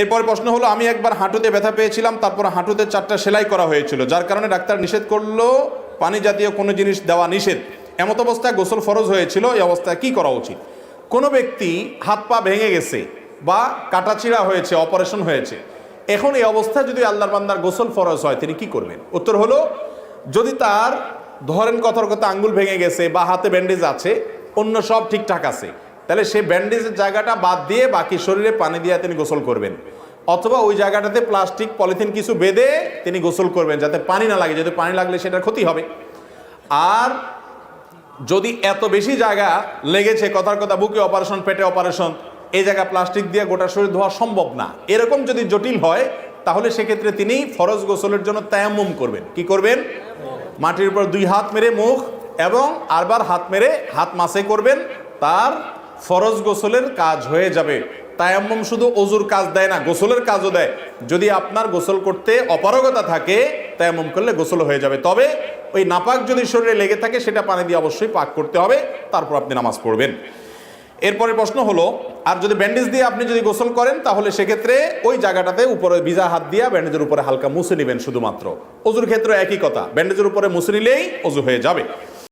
এরপর প্রশ্ন হলো, আমি একবার হাঁটুতে ব্যথা পেয়েছিলাম, তারপর হাঁটুতে চারটা সেলাই করা হয়েছিল, যার কারণে ডাক্তার নিষেধ করল, পানি জাতীয় কোনো জিনিস দেওয়া নিষেধ। এমত অবস্থায় গোসল ফরজ হয়েছিল, এই অবস্থায় কি করা উচিত? কোনো ব্যক্তি হাত পা ভেঙে গেছে বা কাটাছিড়া হয়েছে, অপারেশন হয়েছে, এখন এই অবস্থায় যদি আল্লাহর বান্দার গোসল ফরজ হয়, তিনি কি করবেন? উত্তর হলো, যদি তার, ধরেন কথার কথা, আঙ্গুল ভেঙে গেছে বা হাতে ব্যান্ডেজ আছে, অন্য সব ঠিকঠাক আছে তাহলে সেই ব্যান্ডেজের জায়গাটা বাদ দিয়ে বাকি শরীরে পানি দিয়ে তিনি গোসল করবেন। অথবা ওই জায়গাটাতে প্লাস্টিক, পলিথিন কিছু বেঁধে তিনি গোসল করবেন যাতে পানি না লাগে। যদি পানি লাগলে সেটার ক্ষতি হবে। আর যদি এত বেশি জায়গা লেগেছে, কথার কথা, বুকে অপারেশন, পেটে অপারেশন, এই জায়গা প্লাস্টিক দিয়ে গোটা শরীর ধোয়া সম্ভব না। এরকম যদি জটিল হয়, তাহলে সেক্ষেত্রে তিনি ফরজ গোসলের জন্য তায়াম্মুম করবেন। কি করবেন? মাটির উপর দুই হাত মেরে মুখ এবং আরবার হাত মেরে হাত মাসে করবেন। তার ফরজ গোসলের কাজ হয়ে যাবে। তায়াম্মম শুধু অজুর কাজ দেয় না, গোসলের কাজও দেয়। যদি আপনার গোসল করতে অপারগতা থাকে, তায়াম্মম করলে গোসল হয়ে যাবে। তবে ওই নাপাক যদি শরীরে লেগে থাকে, সেটা পানি দিয়ে অবশ্যই পাক করতে হবে, তারপর আপনি নামাজ পড়বেন। এরপরে প্রশ্ন হলো, আর যদি ব্যান্ডেজ দিয়ে আপনি যদি গোসল করেন, তাহলে সেক্ষেত্রে ওই জায়গাটাতে উপরে ভিজা হাত দিয়ে ব্যান্ডেজের উপরে হালকা মুছে নেবেন শুধুমাত্র। অজুর ক্ষেত্রে একই কথা, ব্যান্ডেজের উপরে মুছে নিলেই অজু হয়ে যাবে।